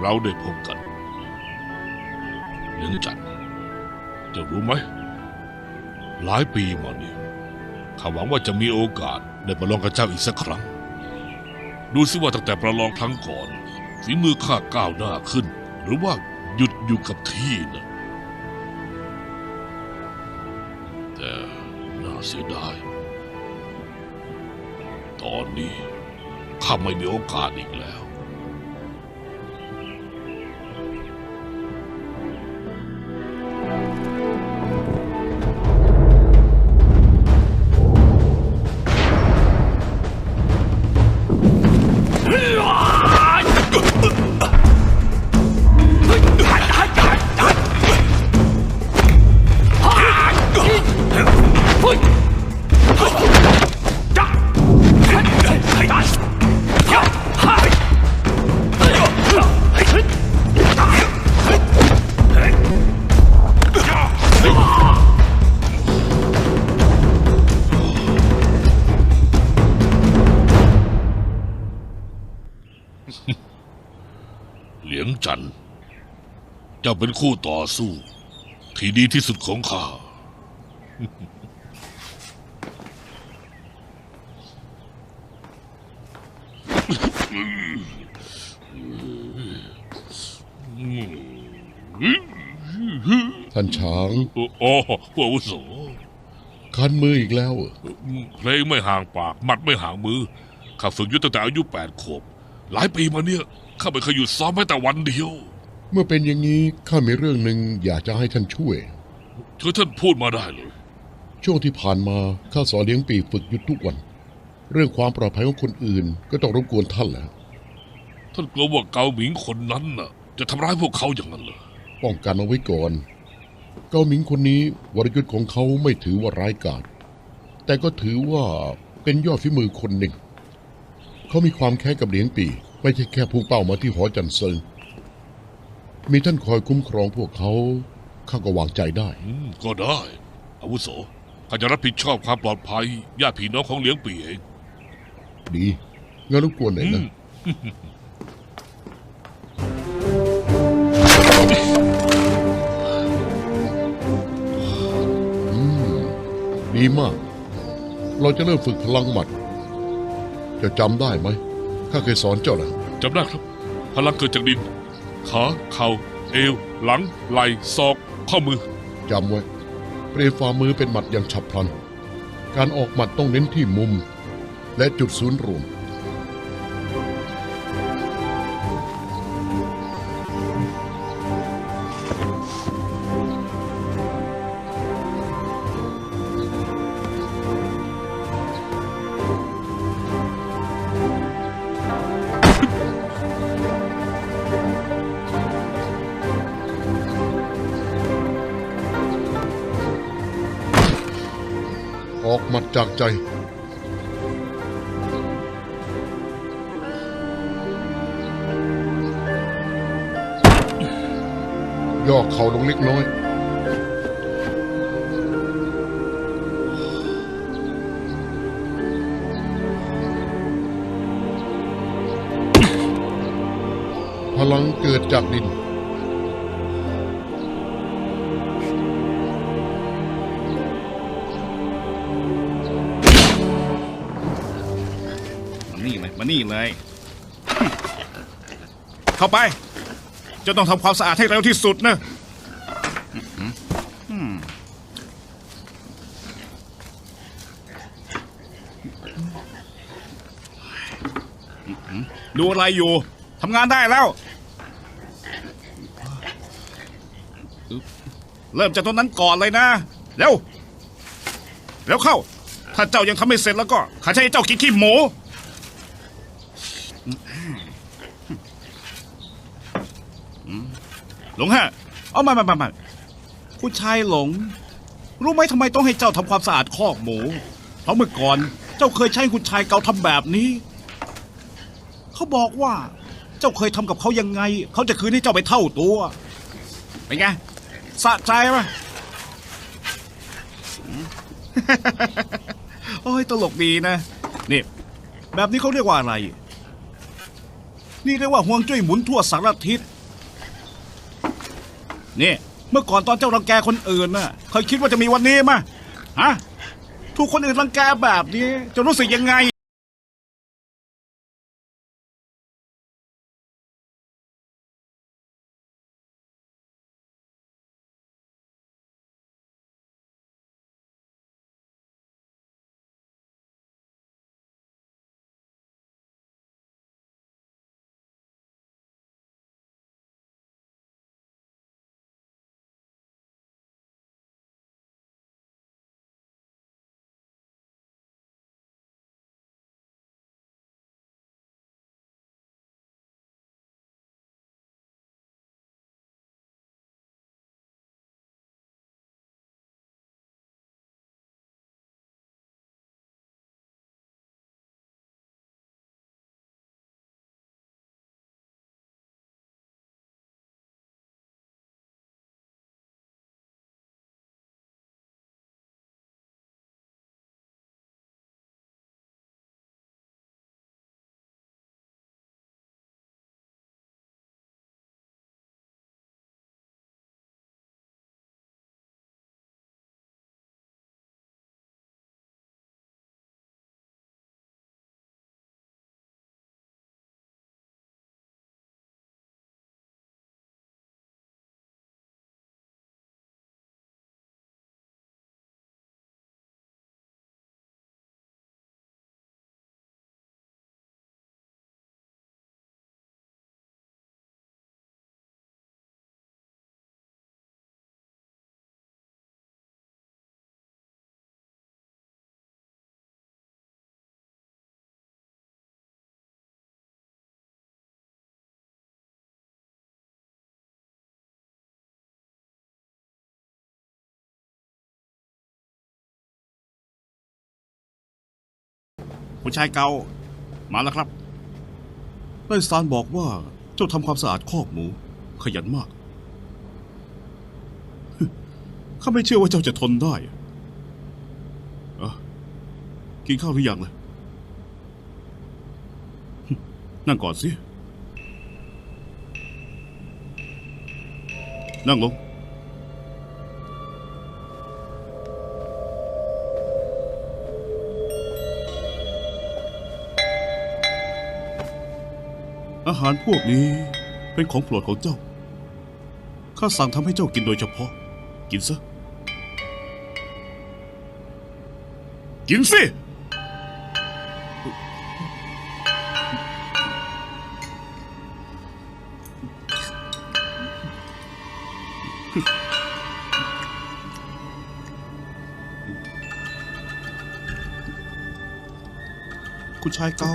เราได้พบกันเลี้ยงจันจะรู้ไหม หลายปีมานี่ยข้าหวังว่าจะมีโอกาสได้ประลองกับเจ้าอีกสักครั้ง ดูสิว่าตั้งแต่ประลองครั้งก่อนฝีมือข้าก้าวหน้าขึ้น หรือว่าหยุดอยู่กับที่นะแต่น่าเสียดาย ตอนนี้ข้าไม่มีโอกาสอีกแล้ว เจ้าเป็นคู่ต่อสู้ ที่ดีที่สุดของข้า ท่านช้างโอ้ผู้อาวุโสคันมืออีกแล้วเหรอเพลงไม่ห่างปากหมัดไม่ห่างมือข้าฝึกยุทธตั้งแต่อายุแปดขวบ หลายปีมาเนี่ยข้าไม่เคยหยุดซ้อมแม้แต่วันเดียว เมื่อเป็นอย่างนี้ข้ามีเรื่องหนึ่งอยากจะให้ท่านช่วยเธอท่านพูดมาได้เลย ช่วงที่ผ่านมาข้าสอนเลี้ยงปีฝึกยุทธทุกวัน เรื่องความปลอดภัยของคนอื่น ก็ต้องรบกวนท่านแหละท่านกลัวว่าเกาหมิงคนนั้นน่ะ จะทำร้ายพวกเขาอย่างนั้นเหรอ ป้องกันเอาไว้ก่อน เกาหมิงคนนี้วรยุทธ์ของเขาไม่ถือว่าร้ายกาจ แต่ก็ถือว่าเป็นยอดฝีมือคนหนึ่ง เขามีความแค้นกับเหลียงปี ไม่ใช่แค่พุ่งเป้ามาที่หอจันเซิง มีท่านคอยคุ้มครองพวกเขาข้าก็วางใจได้ อืมก็ได้ อาวุโสข้าจะรับผิดชอบความปลอดภัยญาติพี่น้องของเหลียงปีเองดีงั้นรบกวนหน่อยอืนะมดีมาก เราจะเริ่มฝึกพลังหมัด จะจำได้ไหม ข้าเคยสอนเจ้านะจำได้ครับ พลังเกิดจากดิน ขาเข่า เอว หลัง ไหล่ศอก ข้อมือ จำไว้ เปรย์ฝ่ามือเป็นหมัดอย่างฉับพลัน การออกหมัดต้องเน้นที่มุม และจุดศูนย์รวม ย่อเข่าลงเล็กน้อย พลังเกิดจากดินมานี่เลยมานี่เลย เข้าไป จะต้องทำความสะอาดให้เร็วที่สุดนะดูอะไรอยู่ทำงานได้แล้ว เริ่มจากตรงนั้นก่อนเลยนะ เร็ว เร็วเข้า ถ้าเจ้ายังทำไม่เสร็จแล้วก็ข้าจะให้เจ้ากินขี้หมู หลงฮะเอามามามามาคุณชายหลง รู้ไหมทำไมต้องให้เจ้าทำความสะอาดคอกหมู เพราะเมื่อก่อนเจ้าเคยใช้คุณชายเกาทำแบบนี้ เขาบอกว่า เจ้าเคยทำกับเขายังไง เขาจะคืนให้เจ้าไปเท่าตัวเป็นไงสะใจไหมโอ้ยตลกดีนะนี่แบบนี้เขาเรียกว่าอะไร นี่เรียกว่าห่วงจุ้ยหมุนทั่วสารทิศ นี่ เมื่อก่อนตอนเจ้ารังแกคนอื่นน่ะเคยคิดว่าจะมีวันนี้ไหมฮะถูกคนอื่นรังแกแบบนี้จะรู้สึกยังไง ผู้ชายเกามาแล้วครับไล่ซานบอกว่าเจ้าทำความสะอาดคอกหมู ขยันมาก ข้าไม่เชื่อว่าเจ้าจะทนได้อะกินข้าวหรือยังเลยนั่งก่อนสิ นั่งลง หารพวกนี้เป็นของโปรดของเจ้า ข้าสั่งทำให้เจ้ากินโดยเฉพาะ กินซะ กินสิ คุณชายเกา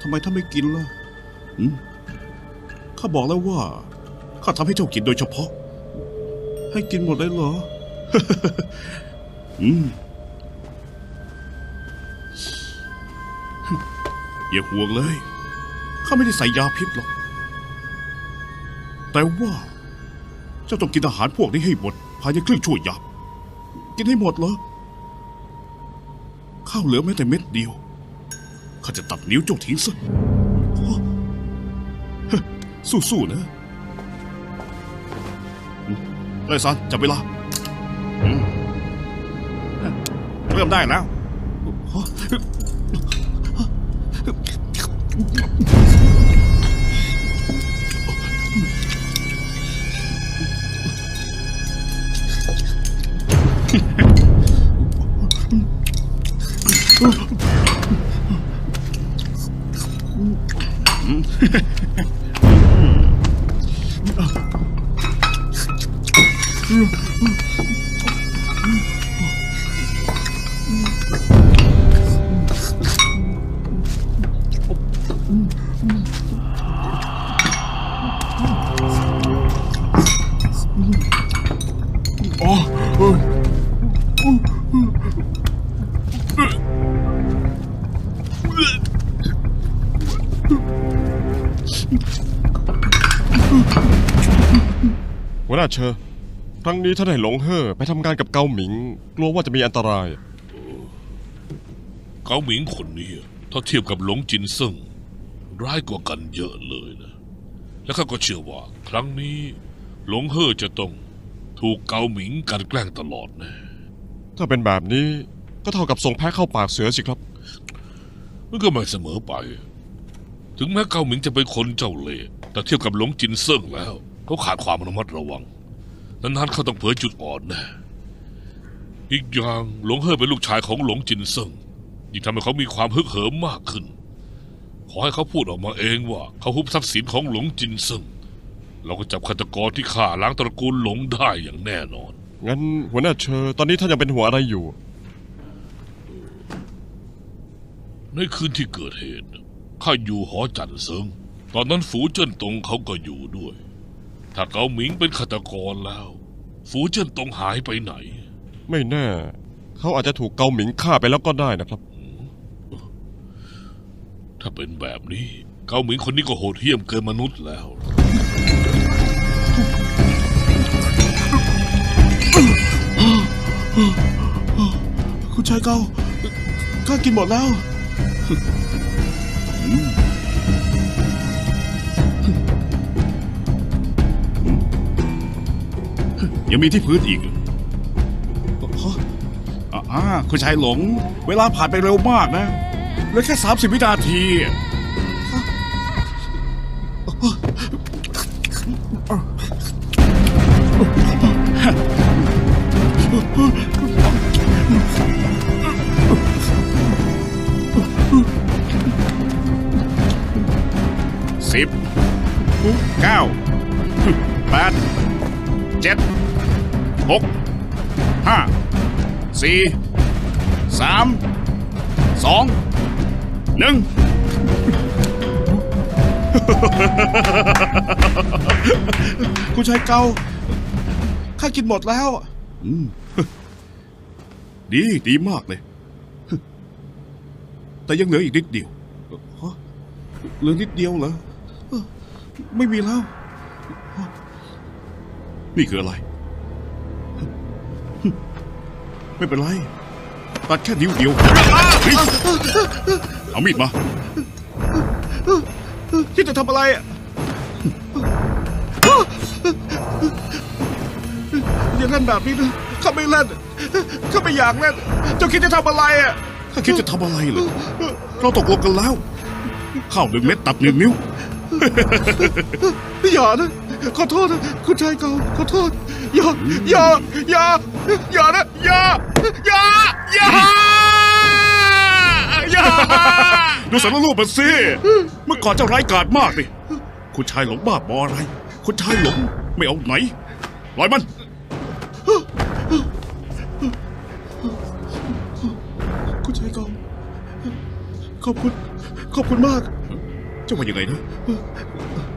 ทำไมท่านไม่กินล่ะ ข้าบอกแล้วว่า ข้าทำให้เจ้ากินโดยเฉพาะ ให้กินหมดเลยเหรอ อืมอย่าห่วงเลย ข้าไม่ได้ใส่ยาพิษหรอก แต่ว่า เจ้าต้องกินอาหารพวกนี้ให้หมด ภายในครึ่งชั่วยามกินให้หมดเหรอ ข้าวเหลือแม้แต่เม็ดเดียว ข้าจะตัดนิ้วเจ้าทิ้งซะ สู้ๆนะอืมไล่ซันจับเวลาเริ่มได้แล้ว เชอร์ครั้งนี้ท่านให้หลงเฮ่อไปทำงานกับเกาหมิง กลัวว่าจะมีอันตราย เกาหมิงคนนี้ถ้าเทียบกับหลงจินเซิงร้ายกว่ากันเยอะเลยนะ และข้าก็เชื่อว่า ครั้งนี้หลงเฮ่อจะต้องถูกเกาหมิงกลันแกล้งตลอดแนะถ้าเป็นแบบนี้ก็เท่ากับส่งแพ้เข้าปากเสือสิครับ มันก็ไม่เสมอไป ถึงแม้เกาหมิงจะเป็นคนเจ้าเล่ห์แต่เทียบกับหลงจินเซิ่งแล้ว เขาขาดความระมัดระวัง นานๆเขาต้องเผยจุดอ่อนนะ อีกอย่างหลงเฮ่อเป็นลูกชายของหลงจินเซิ่งยิ่งทำให้เขามีความฮึกเหิมมากขึ้น ขอให้เขาพูดออกมาเองว่า เขาฮุบทรัพย์สินของหลงจินเซิ่งเราก็จับฆาตกรที่ฆ่าล้างตระกูลหลงได้อย่างแน่นอน งั้นหัวหน้าเชอตอนนี้ท่านยังเป็นหัวอะไรอยู่ ในคืนที่เกิดเหตุข้าอยู่หอจันเซิงตอนนั้นฝูเจิ้นตงเขาก็อยู่ด้วย ถ้าเกาหมิงเป็นฆาตกรแล้ว ฝูเจิ้นตงหายไปไหน ไม่แน่ เขาอาจจะถูกเกาหมิงฆ่าไปแล้วก็ได้นะครับ ถ้าเป็นแบบนี้ เกาหมิงคนนี้ก็โหดเหี้ยมเกินมนุษย์แล้ว คุณชายเกาข้ากินหมดแล้ว ยังมีที่พื้นอีกอ่าคุณชายหลง เวลาผ่านไปเร็วมากนะเหลือแค่ 30 วินาทีสิบเก้าแปดเจ็ด หกห้าสี่สามสองหนึ่งคุณชายเกาข้ากินหมดแล้วอืมดีดีมากเลย แต่ยังเหลืออีกนิดเดียวฮะเหลือนิดเดียวเหรอเอ้อไม่มีแล้ว นี่คืออะไร ไม่เป็นไร ตัดแค่นิ้วเดียวเฮ้ยเอามีดมาที่จะทำอะไรอะอย่าเล่นแบบนี้นะข้าไม่เล่นข้าไม่อยากเล่นเจ้าคิดจะทำอะไรอะข้าคิดจะทำอะไรเหรอเราตกลงกันแล้ว ข้าวหนึ่งเม็ดตัดหนึ่งนิ้วอย่านะขอโทษนะคุณชายเก่าขอโทษอย่าอย่าอย่า อย่านะอย่าอย่าอย่าอย่าดูสารรูปมันสิเมื่อก่อนเจ้าร้ายกาจมากดิคุณชายหลงบ้าบออะไร คุณชายหลงไม่เอาไหนปล่อยมัน คุณชายเก่าขอบคุณ ขอบคุณมาก เจ้าว่ายังไงนะ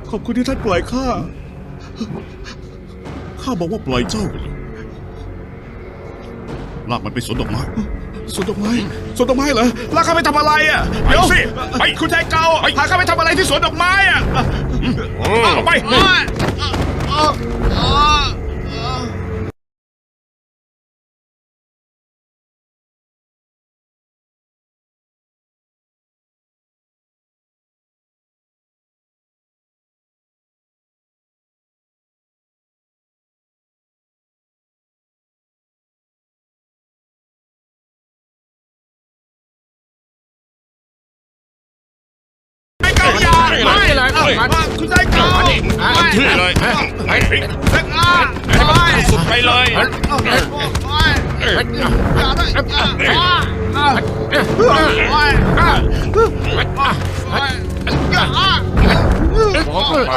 ขอบคุณที่ท่านปล่อยข้า ข้าบอกว่าปล่อยเจ้าเหรอ ลากมันไปสวนดอกไม้สวนดอกไม้สวนดอกไม้เหรอลากข้าไปทำอะไรอะเดี๋ยวสิไปคุณชายเก่าพาข้าไปทำอะไรที่สวนดอกไม้อะเอาไป ไม่เลยคุณได้เก่าชื่อเลยสุดไปเลยบอกไป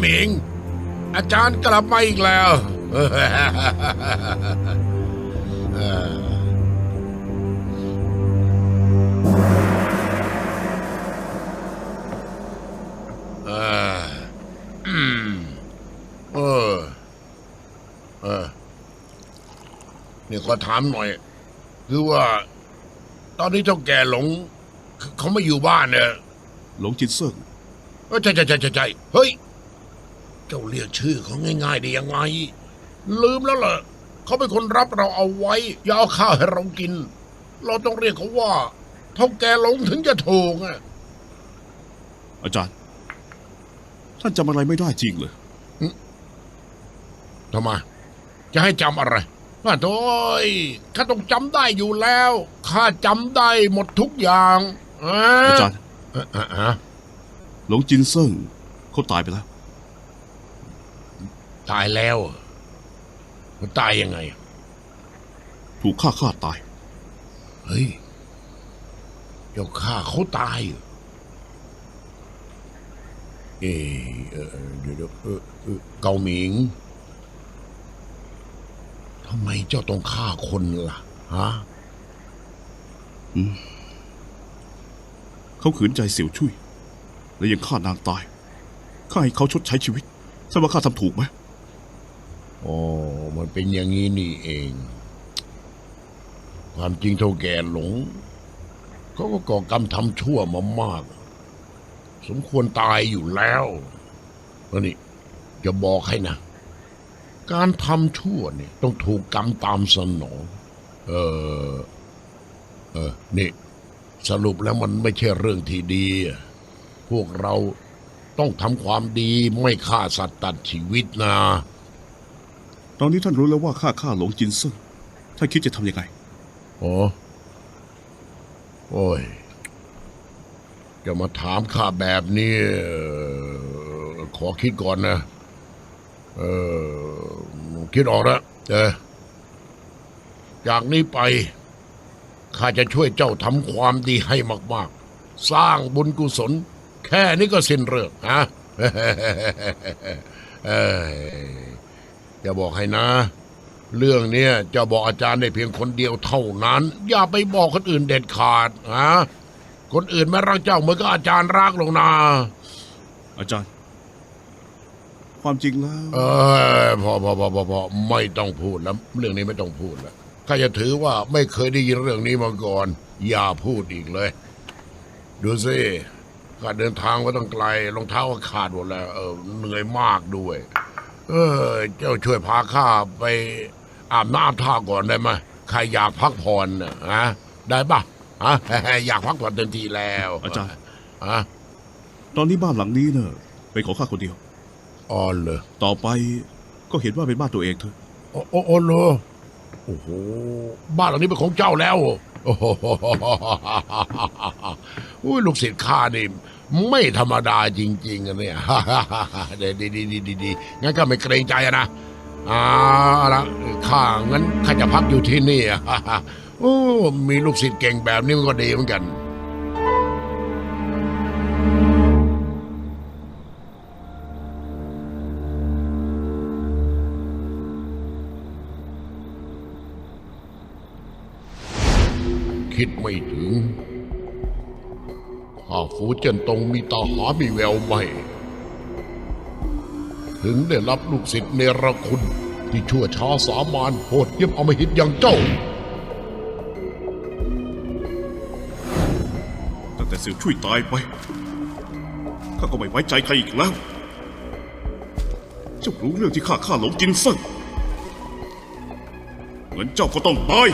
หมิง อาจารย์กลับมาอีกแล้วเออเออเออเออนี่ขอถามหน่อย คือว่า ตอนนี้เจ้าแก่หลง เขาไม่อยู่บ้านเนี่ยหลงจินเซิง เออใช่ใช่ใช่ใช่ใช่เฮ้ย เจ้าเรียกชื่อเขาง่ายๆได้ยังไง ลืมแล้วเหรอเขาเป็นคนรับเราเอาไว้อย่าเอาข้าวให้เรากิน เราต้องเรียกเขาว่าเท่าแก่หลงถึงจะถูกอะอาจารย์ ท่านจำอะไรไม่ได้จริงเลยทำไมจะให้จำอะไรว่าโอ้ยข้าต้องจำได้อยู่แล้วข้าจำได้หมดทุกอย่างอะอาจารย์อะอะอะหลงจินเซิงเขาตายไปแล้ว ตายแล้วเหรอมันตายยังไง ถูกฆ่าฆ่าตาย เฮ้ย เจ้าข้าเขาตายเหรอเออเออเออเดี๋ยวเดี๋ยวเออเออเกาหมิงทำไมเจ้าต้องฆ่าคนล่ะ ฮะเขาขืนใจเสี่ยวชุยและยังฆ่านางตายข้าให้เขาชดใช้ชีวิตท่านว่าข้าทำถูกไหม อ๋อมันเป็นอย่างนี้นี่เอง ความจริงเท่าแก่หลงเขาก็ก่อกรรมทำชั่วมามาก สมควรตายอยู่แล้วแล้วนี่จะบอกให้นะ การทำชั่วเนี่ย ต้องถูกกรรมตามสนอง เออเออนี่ สรุปแล้วมันไม่ใช่เรื่องที่ดี พวกเราต้องทำความดีไม่ฆ่าสัตว์ตัดชีวิตนะ ตอนนี้ท่านรู้แล้วว่าข้าฆ่าหลงจินเซิงท่านคิดจะทำยังไงโอ้โอ้ย จะมาถามข้าแบบนี้ขอคิดก่อนนะ เออคิดออกแล้วเออจากนี้ไปข้าจะช่วยเจ้าทำความดีให้มาก ๆ สร้างบุญกุศล แค่นี้ก็สิ้นเรื่องฮะ จะบอกให้นะ เรื่องเนี้ยจะบอกอาจารย์ได้เพียงคนเดียวเท่านั้น อย่าไปบอกคนอื่นเด็ดขาดฮะคนอื่นไม่รักเจ้าเหมือนกับอาจารย์รักหรอกนะอาจารย์ ความจริงแล้วเออพอพอพอพอพอไม่ต้องพูดแล้ว เรื่องนี้ไม่ต้องพูดแล้วข้าจะถือว่าไม่เคยได้ยินเรื่องนี้มาก่อน อย่าพูดอีกเลย ดูสิข้าเดินทางมาตั้งไกลรองเท้าก็ขาดหมดแล้ว เออเหนื่อยมากด้วย เออ เจ้าช่วยพาข้าไปอาบน้ำท่าก่อนได้ไหมใครอยากพักผ่อนน่ะฮะได้ปะฮะ อยากพักผ่อนเต็มทีแล้วอาจารย์ ฮะตอนนี้บ้านหลังนี้เนอะเป็นของข้าคนเดียว อ๋อเลยต่อไปก็เห็นว่าเป็นบ้านตัวเองเถอะโอ้โอ้โอ้โลโอ้โหบ้านหลังนี้เป็นของเจ้าแล้ว โอ้โหอุ้ยลูกศิษย์ข้านี่ ไม่ธรรมดาจริงๆอะเนี่ยดีดีดีดีดีงั้นก็ไม่เกรงใจนะเอาละข้างั้นข้าจะพักอยู่ที่นี่อะโอ้มีลูกศิษย์เก่งแบบนี้มันก็ดีเหมือนกันคิดไม่ถึง ข้าฟูเจินตงมีตาหามีแววไม่ ถึงได้รับลูกศิษย์เนรคุณ ที่ชั่วช้าสามานโหดเยี่ยมเอามาหิตอย่างเจ้า ตั้งแต่เสี่วยตายไป ข้าก็ไม่ไว้ใจใครอีกแล้ว เจ้ารู้เรื่องที่ข้าฆ่าหลงจินเซิงเหมือนเจ้าก็ต้องตาย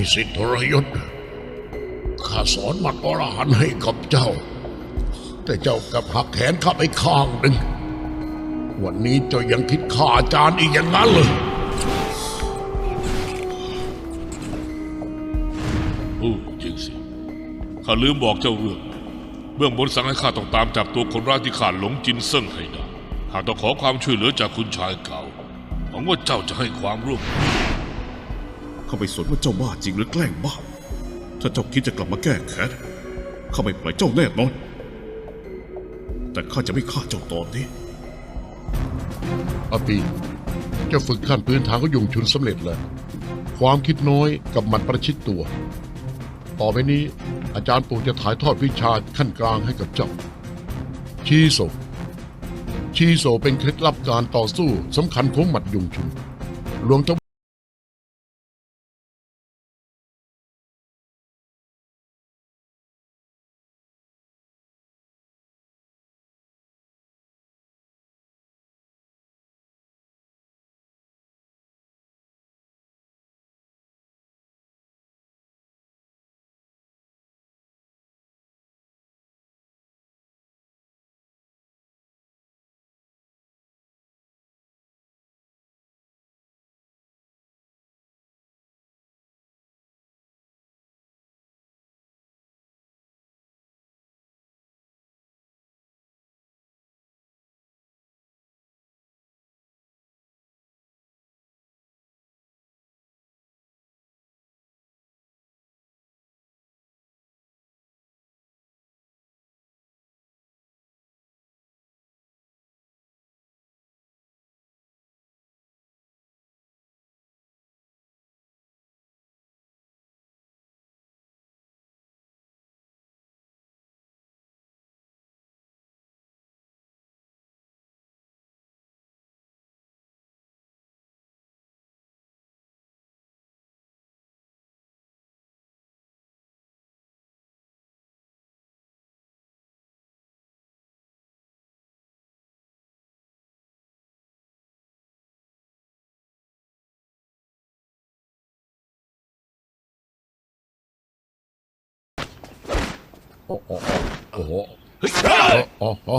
อ้สิทธิทรยศข้าสอนมัดอรหันให้กับเจ้า แต่เจ้ากลับหักแขนข้าไปข้างหนึ่ง วันนี้เจ้ายังคิดฆ่าอาจารย์อีกอย่างนั้นเลยโอ้จริงสิข้าลืมบอกเจ้าเรื่องเบื้องบนสั่งให้ข้าต้องตามจับตัวคนร้ายที่ข้าหลงจินเซิ่งให้ได้หากต้องขอความช่วยเหลือจากคุณชายเก่าหวังว่าเจ้าจะให้ความร่วมมือ ข้าไม่สนว่าเจ้าบ้าจริงหรือแกล้งบ้า ถ้าเจ้าคิดจะกลับมาแก้แค้นข้าไม่ปล่อยเจ้าแน่นอน แต่ข้าจะไม่ฆ่าเจ้าตอนนี้อาปีเจะฝึกขั้นพื้นฐานก็ยงชุนสำเร็จแล้ว ความคิดน้อยกับมันประชิดตัว ต่อไปนี้อาจารย์ปู่จะถ่ายทอดวิชาขั้นกลางให้กับเจ้า ชีโซ ชีโซเป็นเคล็ดลับการต่อสู้สำคัญของหมัดยงชุน รวมทั้ง โอ้โหโอ้โหอ๋ออ๋อ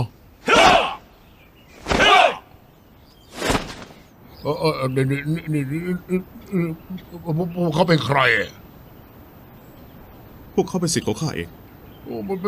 เออเออเนี่ยเนี่นี่นี่ยพวกเขาเป็นใคร พวกเขาเป็นสิทธิ์ของข้าเองโอ้